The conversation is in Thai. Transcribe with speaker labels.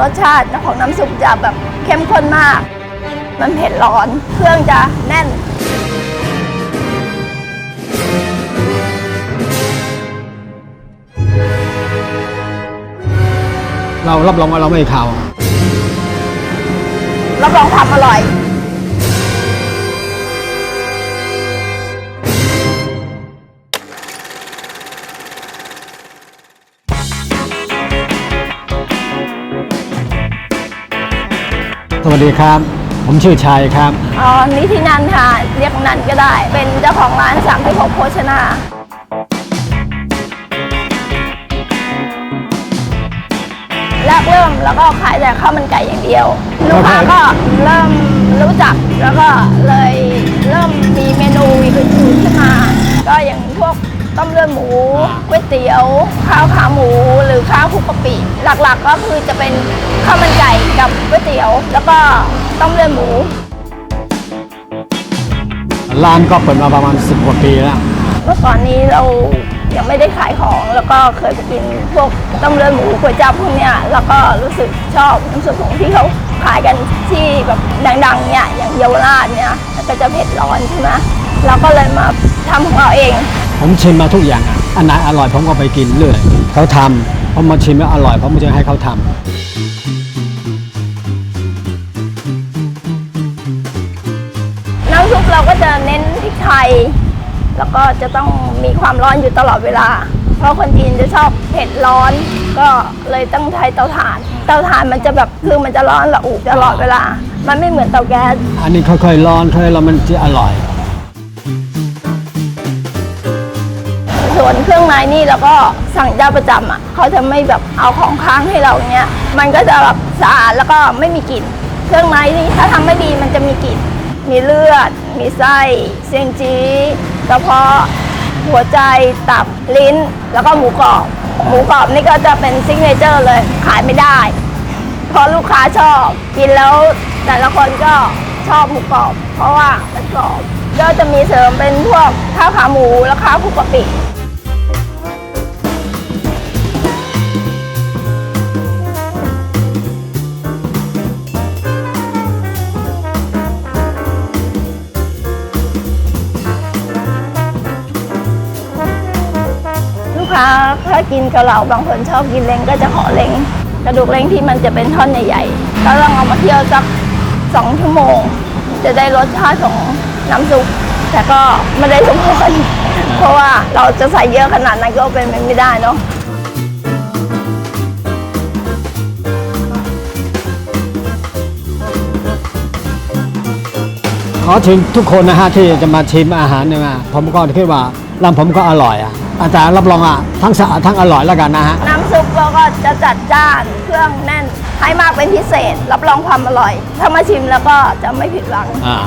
Speaker 1: รสชาติของน้ำซุปจะแบบเข้มข้นมาก มันเผ็ดร้อน เครื่องจะแน่น
Speaker 2: เรารับรองว่าเราไม่ขาว
Speaker 1: รับรองความอร่อย
Speaker 2: สวัสดีครับ ผมชื่อชัยครับ
Speaker 1: อ๋อนิธินันค่ะเรียกนันก็ได้ เป็นเจ้าของร้านสามพิภพโภชนาแรกเริ่มแล้วก็ขายแต่ข้าวมันไก่อย่างเดียว ลูกค้าก็เริ่มรู้จักแล้วก็เลยเริ่มมีเมนูอื่นๆขึ้นมา ก็อย่างพวก ต้มเลือดหมูก๋วยเตี๋ยว ข้าวขาหมู หรือข้าวคุกกะปิ หลักๆก็คือจะเป็นข้าวมันไก่กับก๋วยเตี๋ยว แล้วก็ต้มเลือดหมู
Speaker 2: ร้านก็เปิดมาประมาณ 10 กว่าปีแล้ว
Speaker 1: เมื่อก่อนนี้เรายังไม่ได้ขายของแล้วก็เคยไปกินพวกต้มเลือดหมูก๋วยจั๊บพวกเนี้ยแล้วก็รู้สึกชอบน้ำซุปของที่เขาขายกันที่แบบดังๆเนี่ยอย่างเยาวราชเนี่ยมันก็จะเผ็ดร้อนใช่ไหมเราก็เลยมาทำของเราเอง
Speaker 2: ผมชิมมาทุกอย่างอะอันไหนอร่อยผมก็ไปกินเรื่อยเขาทำผมมาชิมแล้วอร่อยผมจะให้เขาทำ
Speaker 1: น้ำซุปเราก็จะเน้นพริกไทย แล้วก็จะต้องมีความร้อนอยู่ตลอดเวลา เพราะคนจีนจะชอบเผ็ดร้อน ก็เลยต้องใช้เตาถ่าน เตาถ่านมันจะแบบคือมันจะร้อนระอุตลอดเวลา มันไม่เหมือนเตาแก๊ส
Speaker 2: อันนี้ค่อยๆร้อนค่อยๆร้อนมันจะอร่อย
Speaker 1: ส่วนเครื่องในนี่เราก็สั่งเจ้าประจำอะเขาจะไม่แบบเอาของค้างให้เราอย่างเงี้ย มันก็จะแบบสะอาดแล้วก็ไม่มีกลิ่นเครื่องในนี่ถ้าทำไม่ดีมันจะมีกลิ่นมีเลือด มีไส้เซียงจีกระเพาะหัวใจตับลิ้น แล้วก็หมูกรอบ หมูกรอบนี่ก็จะเป็นซิกเนเจอร์เลยขายไม่ได้ เพราะลูกค้าชอบกินแล้วแต่ละคนก็ชอบหมูกรอบ เพราะว่ามันกรอบก็จะมีเสริมเป็นพวกข้าวขาหมูและข้าวคุกกะปิ ค้าถ้ากินกับเราบางคนชอบกินเล้งก็จะขอเล้งกระดูกเล้งที่มันจะเป็นท่อนใหญ่ๆแล้วเราเอามาเที่ยวสักสองชั่วโมง จะได้รสชาติของน้ำซุปแต่ก็ไม่ได้ทุกคนเพราะว่าเราจะใส่เยอะขนาดนั้นก็เป็นไปไม่ได้เนาะ
Speaker 2: ขอถึงทุกคนนะฮะที่จะมาชิมอาหารเนี่ยนะผมก็คิดว่าร้านผมก็อร่อยอะอาจารย์รับรองอะทั้งสะอาดทั้งอร่อยแล้วกันนะฮะ
Speaker 1: น้ำซุปเราก็จะจัดจ้านเครื่องแน่น ให้มากเป็นพิเศษ รับรองความอร่อย ถ้ามาชิมแล้วก็จะไม่ผิดหวัง
Speaker 2: อ่า